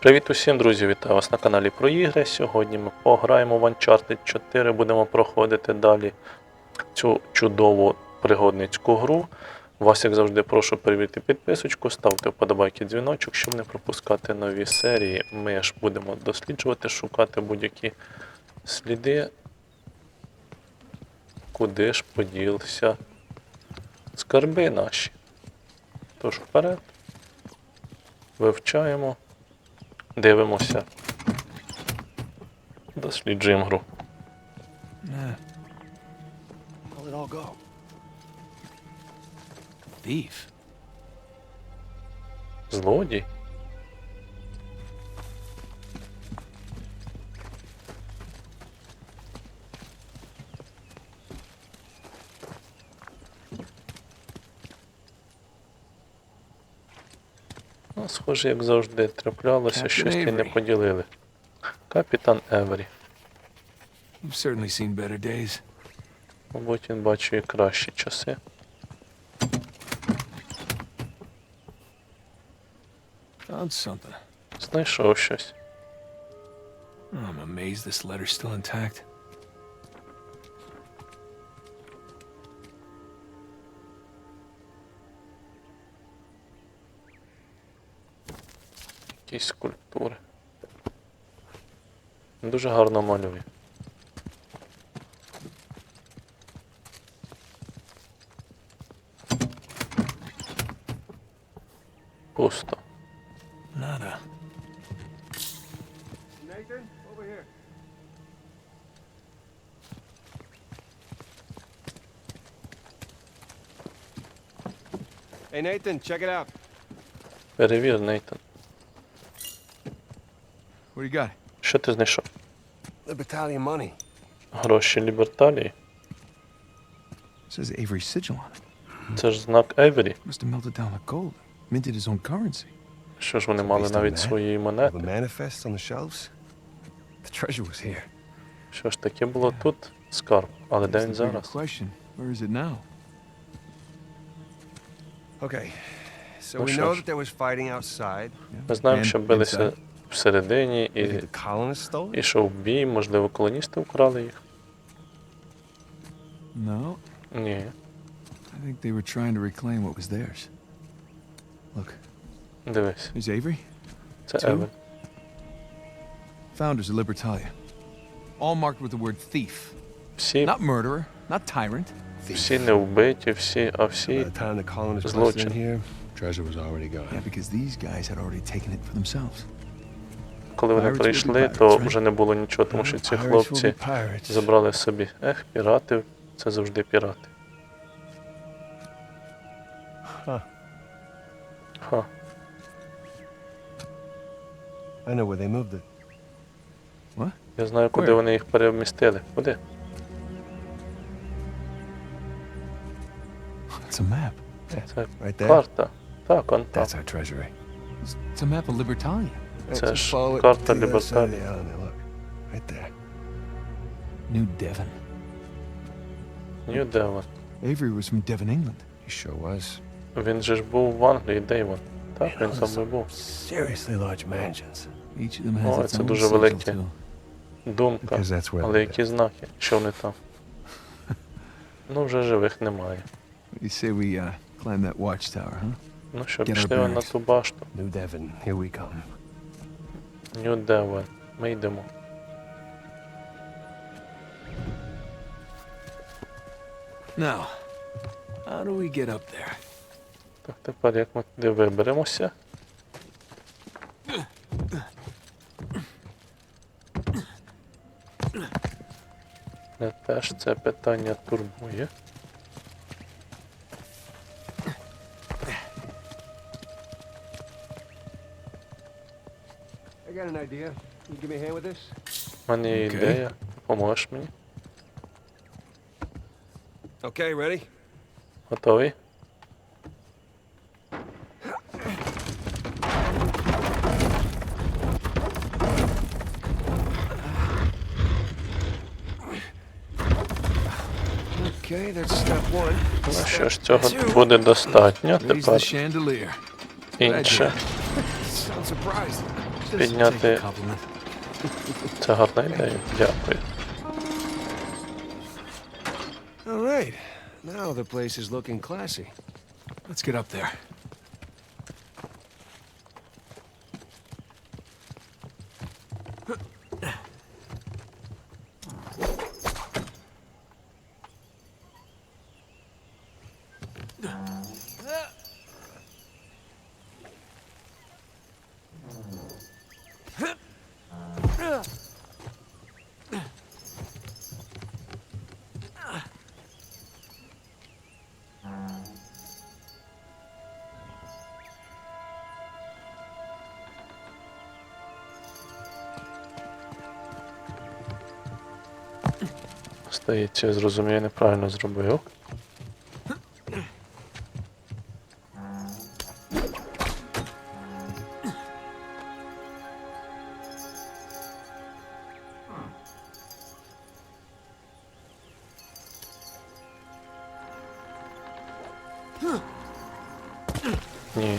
Привіт усім, друзі! Вітаю вас на каналі про ігри. Сьогодні ми пограємо в Uncharted 4, будемо проходити далі цю чудову пригодницьку гру. Вас, як завжди, прошу перевірити підписочку, ставте вподобайки дзвіночок, щоб не пропускати нові серії. Ми ж будемо досліджувати, шукати будь-які сліди. Куди ж поділися скарби наші. Тож вперед. Вивчаємо. Дивимося. Досліджуємо гру. Злодій. Схоже, як завжди, траплялося, Captain щось ти не Avery. поділили. Капітан Евері. You've certainly seen better days. Мабуть, він бачив і кращі часи. Found something. Знайшов щось. I'm amazed this letter's still intact. Якісь скульптури. Дуже гарно малює. Пусто. Here. Hey Nathan, check it out. Перевір, Нейтан. What do you got? Що ти знайшов? The money. Гроші Ліберталії? Says Avery sigil on it. Це ж знак Евері. Must have melted down the gold. Minted his own currency. Що ж вони мали навіть свої The монети? on the shelves. The treasure was here. Що ж таке було тут? Скарб. Але де він зараз? question. Where is it now? Okay, so Ну we know that there was fighting outside. Ми знаємо, що билися? Всередині і ішов бій, можливо, колоністи вкрали їх. No. Ні. I think they were trying to reclaim what was theirs. Look, Дивись, there's Avery. це Two? Founders of Libertalia. All marked with the word thief. Всі, Not murderer, not tyrant. всі не вбиті, всі, а всі Злочин. treasure was already gone. Yeah, because these guys had already taken it for themselves. Коли вони прийшли, то вже не було нічого, тому що ці хлопці забрали собі. Ех, пірати, це завжди пірати. Ха, I know where they moved it. What? я знаю, куди вони їх перемістили. Куди? A map. Це карта. Так, он там. That's our treasury. Це ж карта Look, right there. New Devon. Avery was from Devon, England. He sure was. Він же ж був в Англії, де він? Так, він там і був. Seriously large mansions. Each of them has Oh, its це дуже велике. Думка. Але які знаки? Що вони там? Ну, вже живих немає. You say we uh, climb that watchtower, huh? Ну що, пішли на ту башту. New Devon, here we come. Нью Девон. Ми йдемо. Now, how do we get up there? Так, тепер як ми туди виберемося? Не теж це питання турбує. Got an idea. Can you give me a hand with this? У мене є ідея. Поможеш мені? Okay, ready? Готовий? Okay, that's step one. Ну що ж, цього буде достатньо. Тепер інше. Sound surprised. підняти. compliment. Це гарна ідея. Дякую. All right. Now the place is looking classy. Let's get up there. Здається, я зрозумів, я неправильно зробив. Ні.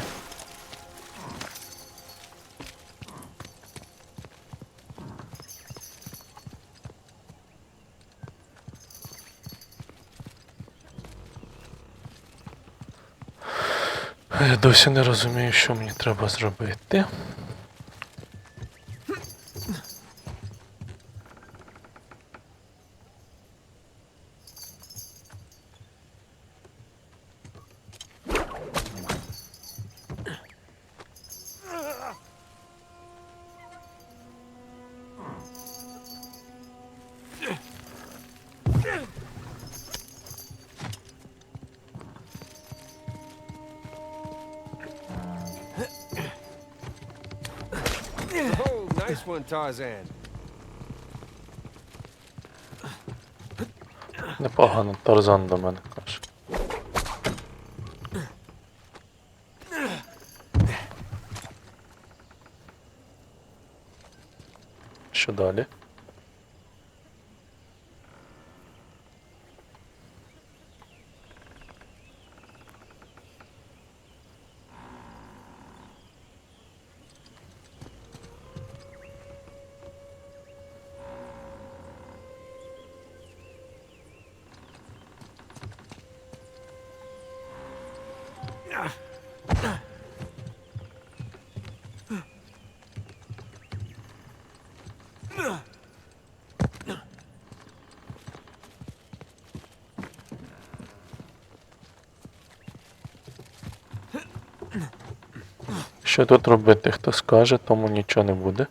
Я досі не розумію, що мені треба зробити. Tarzan. Непогано, Тарзан до мене каже. Що далі? Що тут робити? Хто скаже, тому нічого не буде.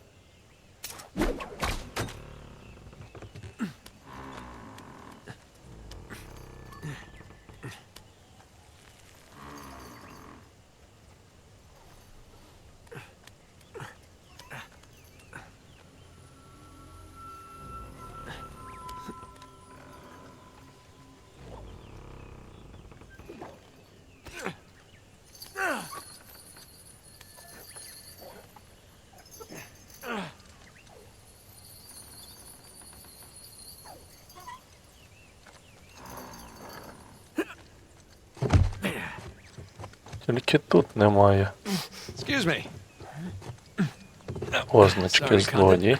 Тільки тут немає означки злодій.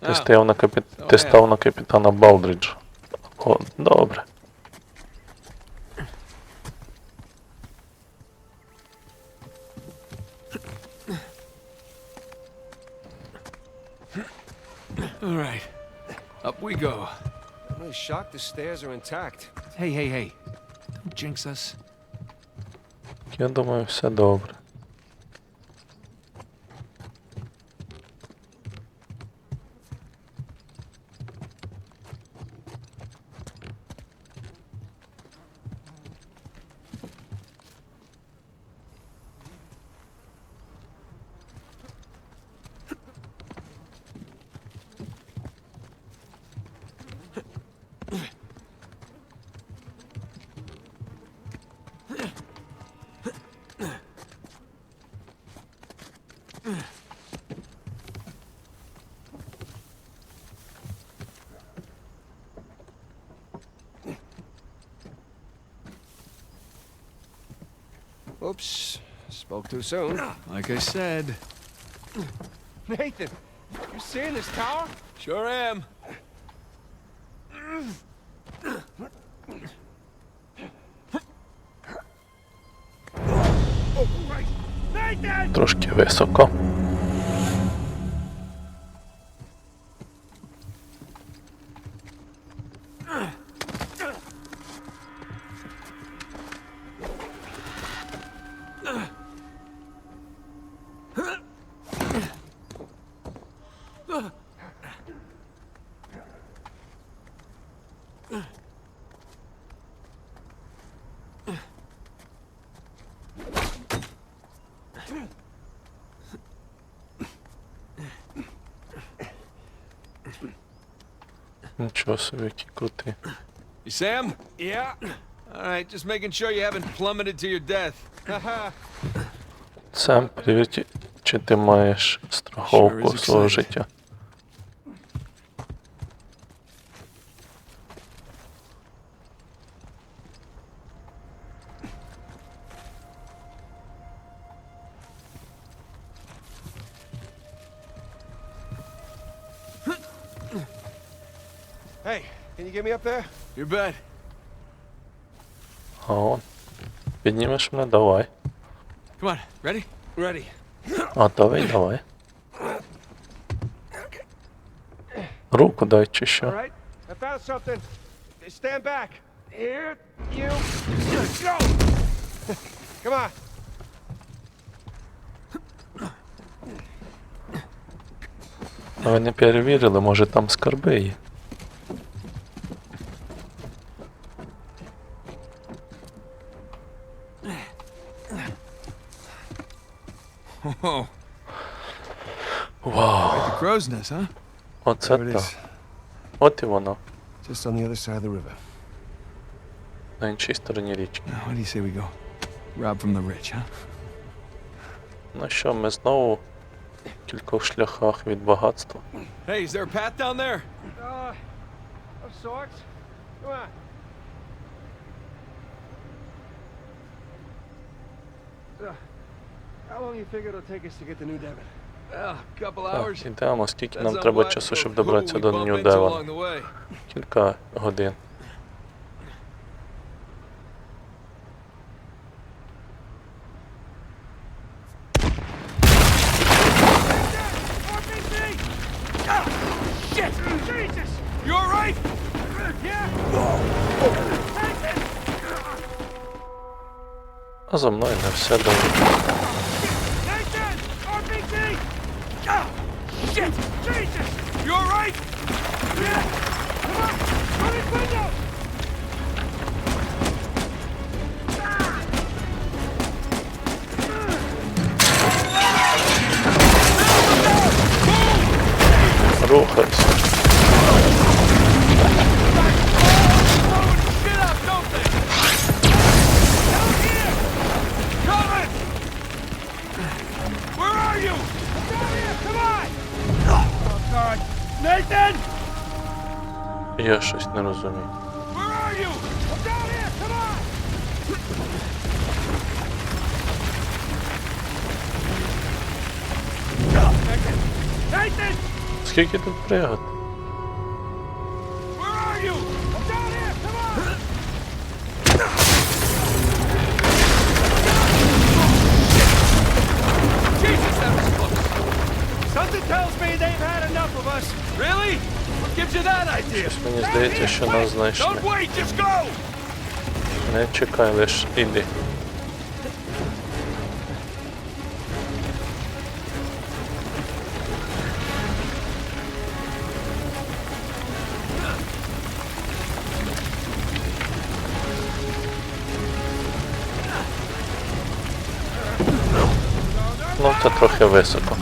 Ти став на капі... Ти став на капітана Балдріджа. О, добре. All right. Up we go. I'm really shocked the stairs are intact. Hey, hey, hey. Don't jinx us. Я думаю, все добре. Too soon. Like I said. Nathan, you seeing this tower? Sure am. Oh, Troszkę wysoko. Нічого собі, який крутий. You Sam? Yeah. All right, just making sure you haven't plummeted to your death. Haha. Сем, перевір, чи- ти маєш страховку Sure свого життя. Me up there? You bet. А. Піднімеш мене, давай. Come on, ready? Ready. А, давай, давай. Руку дай чи що. right. I found something. Stand back. Here you go. Come on. Ви не перевірили, може там скарби є. crow's nest, huh? оце There it так. is. От і воно. Just on the other side of the river. На іншій стороні річки. Now, what do you say we go? Rob from the rich, huh? Ну що, ми знову в кількох шляхах від багатства. Hey, is there a path down there? Uh, of sorts. Come on. Uh, how long you figure it'll take us to get to New Devon? Так, ідемо, скільки нам треба часу, щоб добратися до Нью into Девона. along the way. Кілька годин. А за мною не все добре. Oh, God. Nathan! Я щось не розумію. Where are you? I'm down here, come on! Nathan! Скільки тут пригод? Щось мені здається, що нас знайшли. Don't wait, just go! Не чекай, лиш іди. Трохи високо.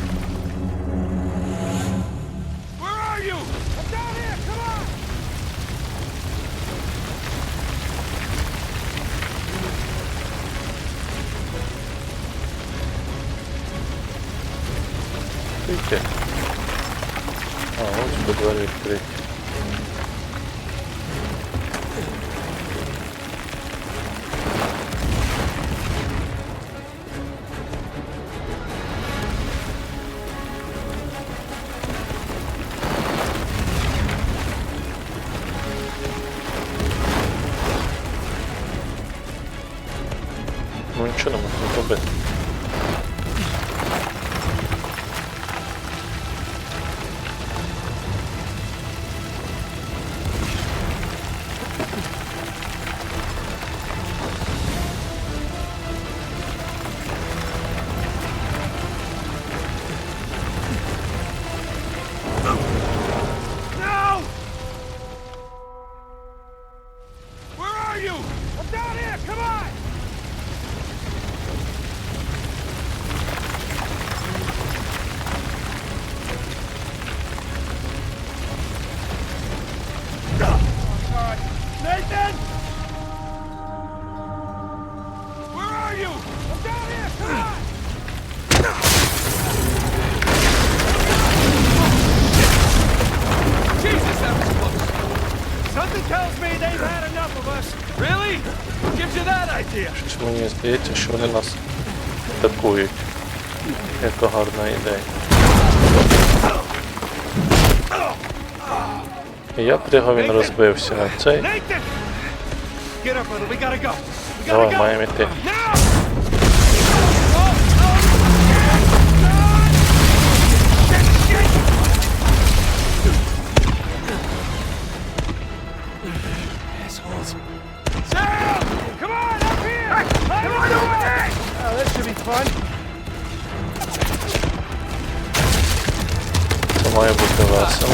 Щось мені здається, що вони нас атакують. Яка гарна ідея. Я пригав, він розбився на цей. Давай, маємо йти. Це має бути весело.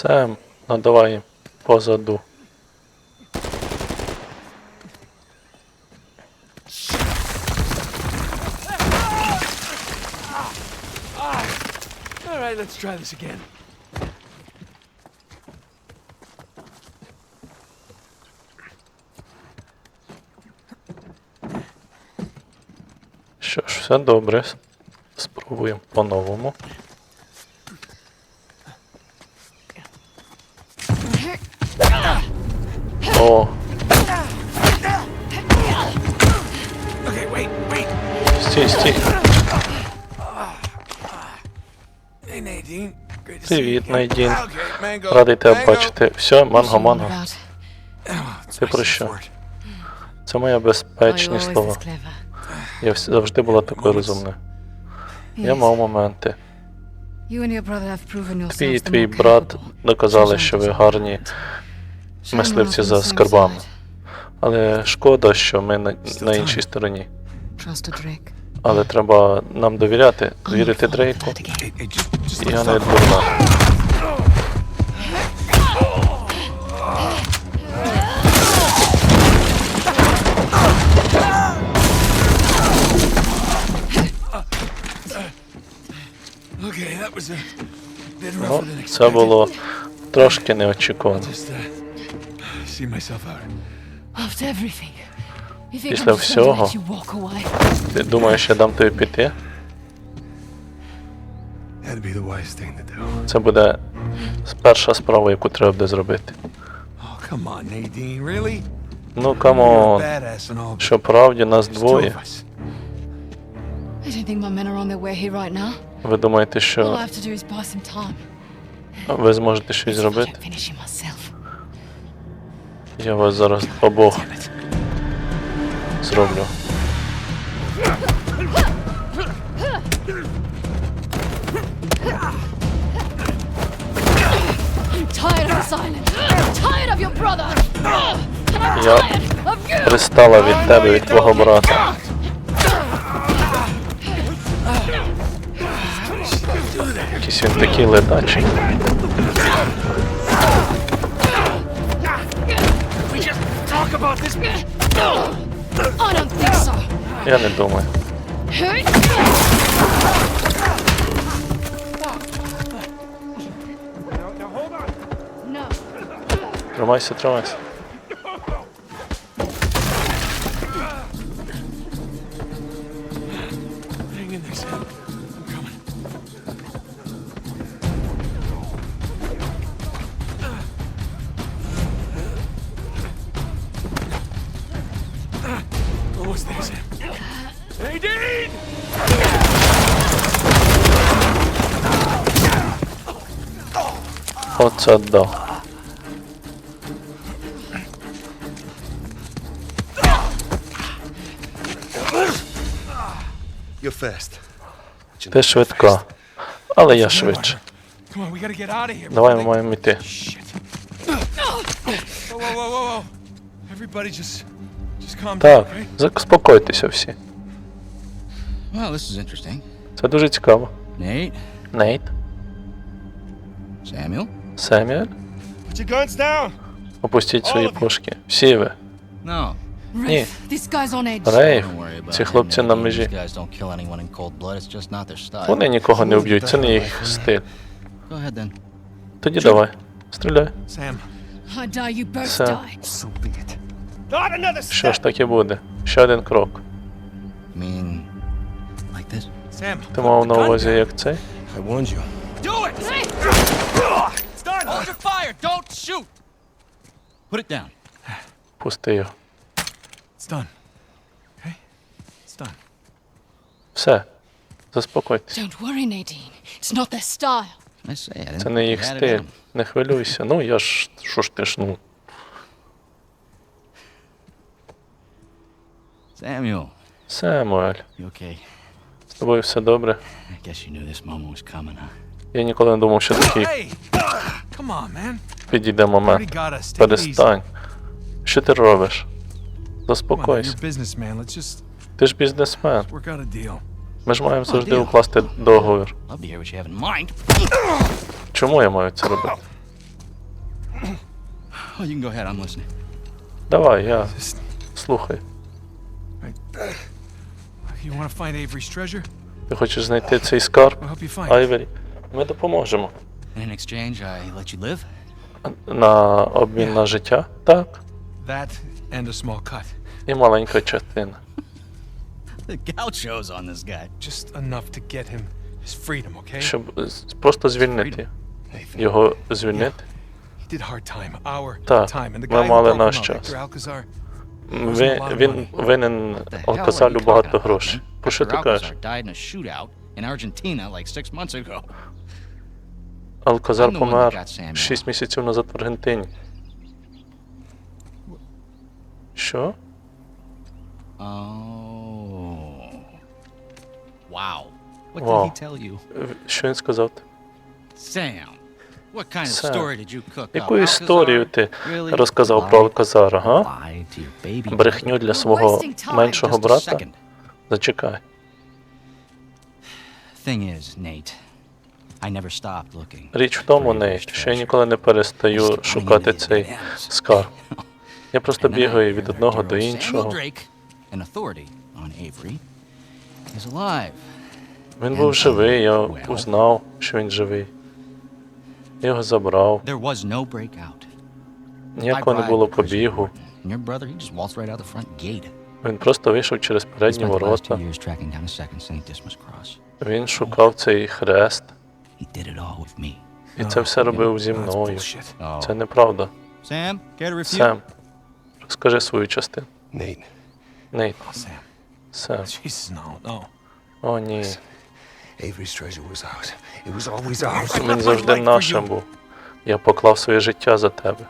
Сем, ну давай позаду. All right, let's try this again. Що ж, все добре. Спробуємо по-новому. Привіт, Найдін. Радий тебе бачити. Все, манго-манго. Ти про що? Це моє безпечні слова. Я завжди була такою розумною. Я мав моменти. Твій і твій брат доказали, що ви гарні мисливці за скарбами. Але шкода, що ми на, на іншій стороні. Але треба нам довіряти, вірити Дрейку. Я не дурна. Ну, це було трошки неочікувано. Після всього. Ти думаєш, я дам тобі піти? Це буде перша справа, яку треба буде зробити. Oh? Ну камон, що правді нас двоє. Ви думаєте, що ви зможете щось зробити? Я вас зараз обох I'm Я пристала від тебе, від твого брата. Якийсь він такий ледачий. About this. Я не думаю. Тримайся, тримайся. Оце да. Ти швидка. Але я швидше. Давай ми маємо йти. Так, заспокойтеся всі. Це дуже цікаво. Nate, Нейт, Samuel. Down. опустіть свої пушки. Всі ви. Edge. Рейф, ці хлопці на межі. Вони нікого не вб'ють, це не їх стиль. Тоді давай, стріляй. Another Що ж так і буде? Ще один крок. Ти мав на увазі як цей? Hold your fire! Don't shoot! Put it down. Пусти його. It's done. Okay? It's done. Все. Заспокойтесь. Don't worry, Nadine. It's not their style. I say, I Це think не їх had it in стиль. 'em. Не хвилюйся. Ну я ж. Що ж ти ж, ну. Samuel, Семуель, you okay? з тобою все добре. I guess you knew this moment was coming, huh? Я ніколи не думав, що такий підійде момент. Перестань. Що ти робиш? Заспокойся. Ти ж бізнесмен. Ми ж маємо завжди укласти договір. Чому я маю це робити? Oh. Давай, я слухай. Ти хочеш знайти цей скарб? Айвері? Ми допоможемо. In exchange, I let you live? На обмін на життя? Так. That and a small cut. І маленька частина. The gauchos on this guy. Just enough to get him his freedom, okay? Щоб просто звільнити. Його звільнити. He did hard time, our Так, time. And the ми guy мали наш час. Ви, він винен Алказалю багато грошей. Про що ти кажеш? In Argentina like six months ago. That помер. 6 місяців назад в Аргентині. Що? Oh. Wow. What Wow. did he tell you? Що він сказав? Sam, what kind of story did you cook Яку історію ти розказав про Алказара, га? Брехню для свого меншого брата? Зачекай. Річ в тому, Нейт, що я ніколи не перестаю шукати цей скарб. Я просто бігаю від одного до іншого. Він був живий, я узнав, що він живий. Я Його забрав. Ніякого не було побігу. Він просто вийшов через передні ворота. Він шукав цей хрест. І це все робив зі мною. Oh. Це неправда. Сем, розкажи свою частину. Нейт, Oh, Sam. Сем. Jesus, no, no. О, ні. Avery's treasure was ours. It was always ours. Він завжди нашим був. Я поклав своє життя за тебе.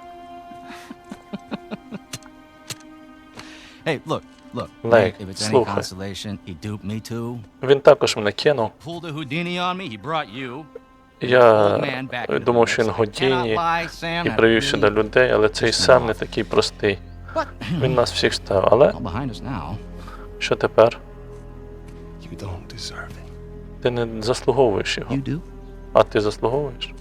Hey, look, look. Like, Nate, if it's any слухай. consolation, he duped me too. Він також мене кинув. Pulled a Houdini on me, he brought you. Я Old man back into думав, що він Годіні і привів сюди людей, але цей Сем не такий простий. Він нас всіх став. Але що тепер? Ти не заслуговуєш його. А ти заслуговуєш?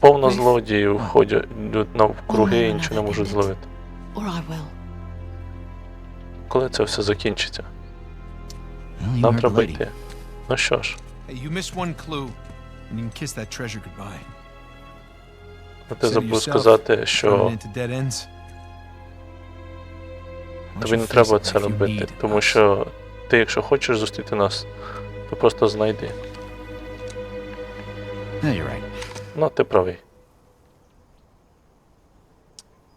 Повно злодіїв ходять навкруги і нічого не можуть зловити. Коли це все закінчиться? Нам треба йти. Ну що ж, goodbye. Ну, ти забув сказати, що тобі не треба це робити, тому що ти, якщо хочеш зустріти нас, то просто знайди. No, you're right. Ну, ти правий.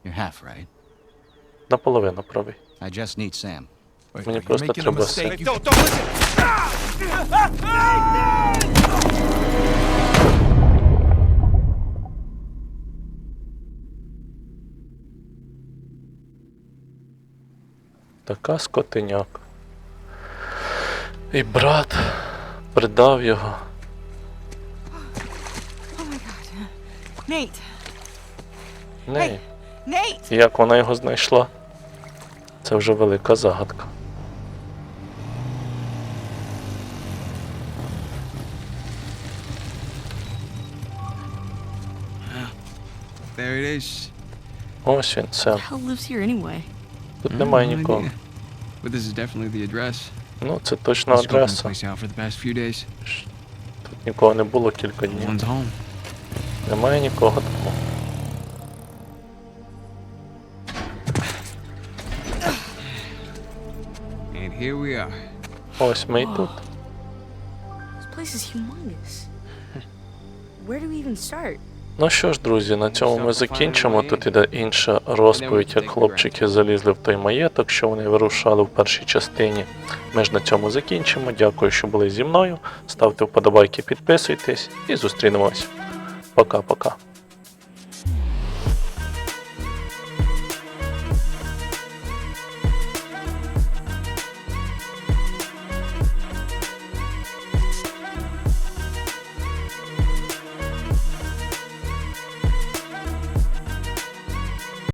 You're half right. Наполовину правий. I just need Sam. Мені просто треба! Така скотиняка. І брат придав його. Nate! Неї. Nate! Як вона його знайшла? Це вже велика загадка. There it is. Ось він, Сем. Hell lives here anyway? Тут немає нікого. idea. But this is definitely the address. Ну, це точно адреса. place out for the past few days. Тут нікого не було кілька днів. Немає нікого тому. And here we are. Ось ми і тут. This place is humongous. Where do we even start? Ну що ж, друзі, на цьому ми закінчимо. Тут іде інша розповідь, як хлопчики залізли в той маєток, що вони вирушали в першій частині. Ми ж на цьому закінчимо. Дякую, що були зі мною. Ставте вподобайки, підписуйтесь і зустрінемось. Пока-пока.